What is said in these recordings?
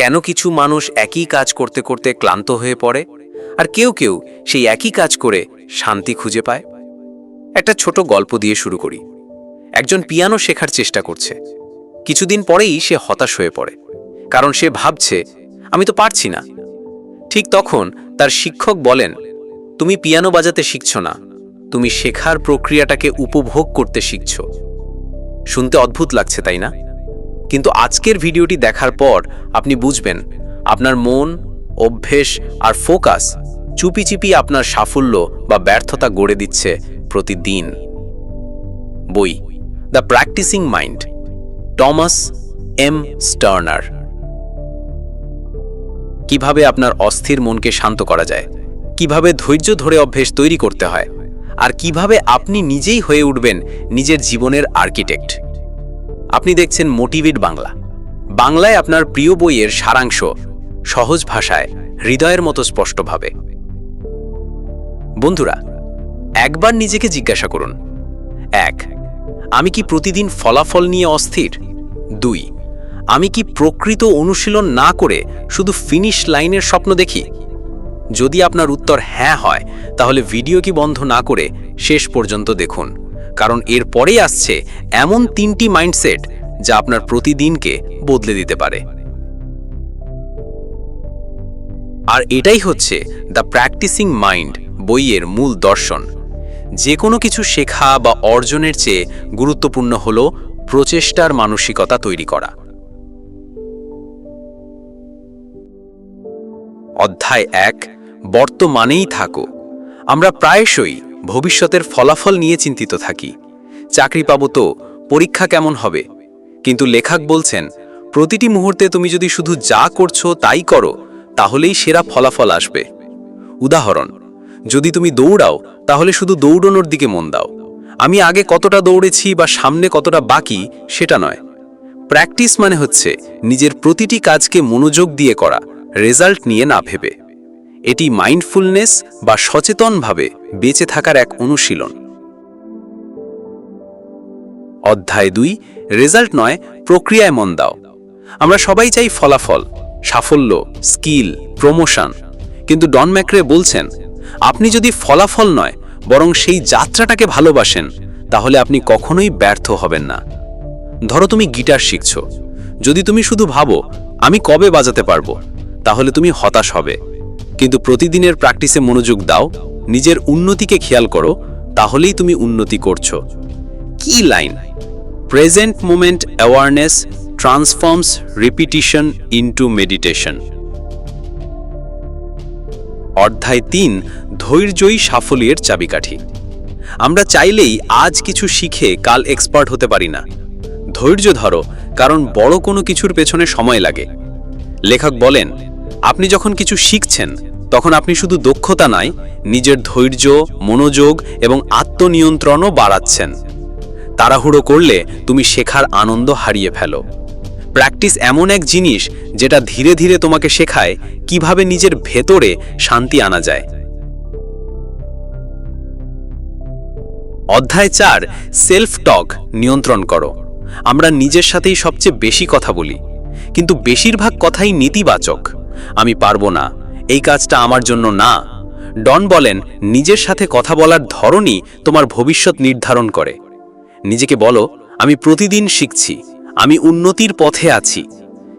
কেন কিছু মানুষ একই কাজ করতে করতে ক্লান্ত হয়ে পড়ে? আর কেউ কেউ সেই একই কাজ করে শান্তি খুঁজে পায়? একটা ছোট গল্প দিয়ে শুরু করি। একজন পিয়ানো শেখার চেষ্টা করছে। কিছুদিন পরেই সে হতাশ হয়ে পড়ে। কারণ সে ভাবছে, আমি তো পারছি না। ঠিক তখন তার শিক্ষক বলেন, তুমি পিয়ানো বাজাতে শিখছ না। তুমি শেখার প্রক্রিয়াটাকে উপভোগ করতে শিখছ। শুনতে অদ্ভুত লাগছে, তাই না? কিন্তু আজকের ভিডিওটি দেখার পর আপনি বুঝবেন, আপনার মন, অভ্যেস আর ফোকাস চুপি চিপি আপনার সাফল্য বা ব্যর্থতা গড়ে দিচ্ছে প্রতিদিন। বই the practicing mind Thomas M Sterner কীভাবে আপনার অস্থির মনকে শান্ত করা যায়, কীভাবে ধৈর্য ধরে অভ্যেস তৈরি করতে হয়, আর কীভাবে আপনি নিজেই হয়ে উঠবেন নিজের জীবনের আর্কিটেক্ট। আপনি দেখছেন মোটিভেট বাংলা। বাংলায় আপনার প্রিয় বইয়ের সারাংশ সহজ ভাষায়, হৃদয়ের মতো স্পষ্টভাবে। বন্ধুরা, একবার নিজেকে জিজ্ঞাসা করুন। এক, আমি কি প্রতিদিন ফলাফল নিয়ে অস্থির? দুই, আমি কি প্রকৃত অনুশীলন না করে শুধু ফিনিশ লাইনের স্বপ্ন দেখি? যদি আপনার উত্তর হ্যাঁ হয়, তাহলে ভিডিও কি বন্ধ না করে শেষ পর্যন্ত দেখুন। কারণ এর পরেই আসছে এমন তিনটি মাইন্ডসেট যা আপনার প্রতিদিনকে বদলে দিতে পারে। আর এটাই হচ্ছে দ্য প্র্যাকটিসিং মাইন্ড বইয়ের মূল দর্শন। যে কোনো কিছু শেখা বা অর্জনের চেয়ে গুরুত্বপূর্ণ হল প্রচেষ্টার মানসিকতা তৈরি করা। অধ্যায় এক, বর্তমানেই থাকো। আমরা প্রায়শই ভবিষ্যতের ফলাফল নিয়ে চিন্তিত থাকি। চাকরি পাবো তো, পরীক্ষা কেমন হবে? কিন্তু লেখক বলছেন, প্রতিটি মুহূর্তে তুমি যদি শুধু যা করছ তাই করো, তাহলেই সেরা ফলাফল আসবে। উদাহরণ, যদি তুমি দৌড়াও, তাহলে শুধু দৌড়ানোর দিকে মন দাও। আমি আগে কতটা দৌড়েছি বা সামনে কতটা বাকি, সেটা নয়। প্র্যাকটিস মানে হচ্ছে নিজের প্রতিটি কাজকে মনোযোগ দিয়ে করা, রেজাল্ট নিয়ে না ভেবে। এটি মাইন্ডফুলনেস বা সচেতনভাবে বেঁচে থাকার এক অনুশীলন। অধ্যায় দুই, রেজাল্ট নয়, প্রক্রিয়ায় মন দাও। আমরা সবাই চাই ফলাফল, সাফল্য, স্কিল, প্রমোশন। কিন্তু ডন ম্যাক্রে বলছেন, আপনি যদি ফলাফল নয়, বরং সেই যাত্রাটাকে ভালোবাসেন, তাহলে আপনি কখনোই ব্যর্থ হবেন না। ধরো তুমি গিটার শিখছ। যদি তুমি শুধু ভাবো, আমি কবে বাজাতে পারব, তাহলে তুমি হতাশ হবে। কিন্তু প্রতিদিনের প্র্যাকটিসে মনোযোগ দাও, নিজের উন্নতিকে খেয়াল করো, তাহলেই তুমি উন্নতি করছ। কি line? Present moment awareness transforms repetition into meditation. অধ্যায় তিন, ধৈর্যই সাফল্যের চাবিকাঠি। আমরা চাইলেই আজ কিছু শিখে কাল এক্সপার্ট হতে পারি না। ধৈর্য ধরো, কারণ বড় কোনো কিছুর পেছনে সময় লাগে। লেখক বলেন, আপনি যখন কিছু শিখছেন তখন আপনি শুধু দক্ষতা নয় নিজের ধৈর্য, মনোযোগ এবং আত্মনিয়ন্ত্রণও বাড়াচ্ছেন। তাড়াহুড়ো করলে তুমি শেখার আনন্দ হারিয়ে ফেলো। প্র্যাকটিস এমন এক জিনিস যেটা ধীরে ধীরে তোমাকে শেখায় কীভাবে নিজের ভেতরে শান্তি আনা যায়। অধ্যায় চার সেলফ টক নিয়ন্ত্রণ করো। আমরা নিজের সাথেই সবচেয়ে বেশি কথা বলি, কিন্তু বেশিরভাগ কথাই নেতিবাচক। আমি পারব না এই কাজটা আমার জন্য না। ডন বলেন, নিজের সাথে কথা বলার ধরনই তোমার ভবিষ্যৎ নির্ধারণ করে। নিজেকে বলো, আমি প্রতিদিন শিখছি, আমি উন্নতির পথে আছি।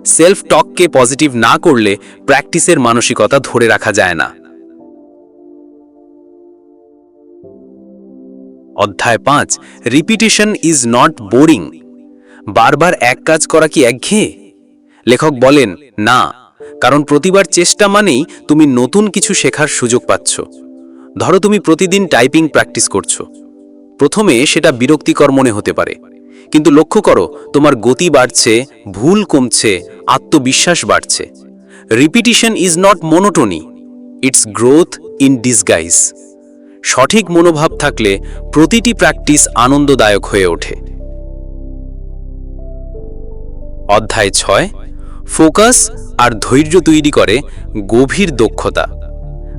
সেলফ টককে পজিটিভ না করলে প্র্যাকটিসের মানসিকতা ধরে রাখা যায় না। অধ্যায় পাঁচ, রিপিটেশন ইজ নট বোরিং। বারবার এক কাজ করা কি একঘেয়ে? লেখক বলেন, না। কারণ প্রতিবার চেষ্টা মানেই তুমি নতুন কিছু শেখার সুযোগ পাচ্ছ। ধরো তুমি প্রতিদিন টাইপিং প্র্যাকটিস করছ। প্রথমে সেটা বিরক্তিকর মনে হতে পারে। কিন্তু লক্ষ্য করো, তোমার গতি বাড়ছে, ভুল কমছে, আত্মবিশ্বাস বাড়ছে। Repetition is not monotony it's growth in disguise সঠিক মনোভাব থাকলে প্রতিটি প্র্যাকটিস আনন্দদায়ক হয়ে ওঠে। অধ্যায় ছয়, ফোকাস আর ধৈর্য তৈরি করে গভীর দক্ষতা।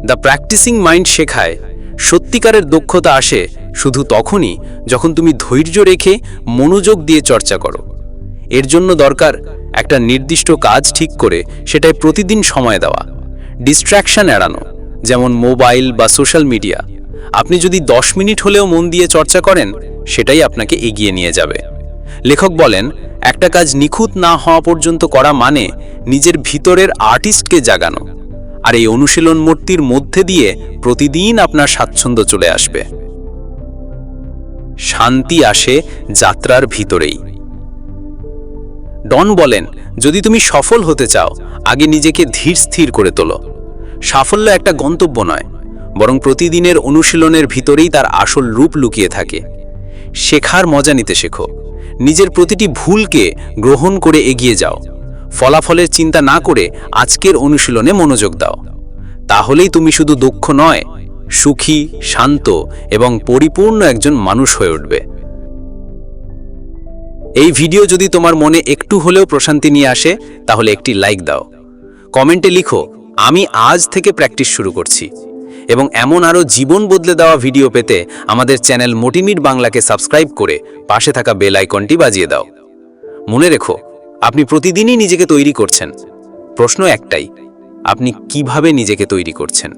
দ্য প্র্যাকটিসিং মাইন্ড শেখায়, সত্যিকারের দক্ষতা আসে শুধু তখনই যখন তুমি ধৈর্য রেখে মনোযোগ দিয়ে চর্চা করো। এর জন্য দরকার একটা নির্দিষ্ট কাজ ঠিক করে সেটায় প্রতিদিন সময় দেওয়া। ডিস্ট্র্যাকশন এড়ানো, যেমন মোবাইল বা সোশ্যাল মিডিয়া। আপনি যদি দশ মিনিট হলেও মন দিয়ে চর্চা করেন, সেটাই আপনাকে এগিয়ে নিয়ে যাবে। লেখক বলেন একটা কাজ নিখুঁত না হওয়া পর্যন্ত করা মানে নিজের ভিতরের আর্টিস্টকে জাগানো। আর এই অনুশীলন মূর্তির মধ্যে দিয়ে প্রতিদিন আপনার স্বাচ্ছন্দ্য চলে আসবে। শান্তি আসে যাত্রার ভিতরেই। ডন বলেন, যদি তুমি সফল হতে চাও, আগে নিজেকে ধীর স্থির করে তোলো। সাফল্য একটা গন্তব্য নয়, বরং প্রতিদিনের অনুশীলনের ভিতরেই তার আসল রূপ লুকিয়ে থাকে। শেখার মজা নিতে শেখো। নিজের প্রতিটি ভুলকে গ্রহণ করে এগিয়ে যাও। ফলাফলের চিন্তা না করে আজকের অনুশীলনে মনোযোগ দাও। তাহলেই তুমি শুধু দক্ষ নয়, সুখী, শান্ত এবং পরিপূর্ণ একজন মানুষ হয়ে উঠবে। এই ভিডিও যদি তোমার মনে একটু হলেও প্রশান্তি নিয়ে আসে, তাহলে একটি লাইক দাও। কমেন্টে লিখো, আমি আজ থেকে প্র্যাকটিস শুরু করছি। এবং এমন আরও জীবন বদলে দেওয়া ভিডিও পেতে আমাদের চ্যানেল মোটিমিট বাংলাকে সাবস্ক্রাইব করে পাশে থাকা বেল আইকনটি বাজিয়ে দাও। মনে রেখো, আপনি প্রতিদিনই নিজেকে তৈরি করছেন। প্রশ্ন একটাই, আপনি কীভাবে নিজেকে তৈরি করছেন?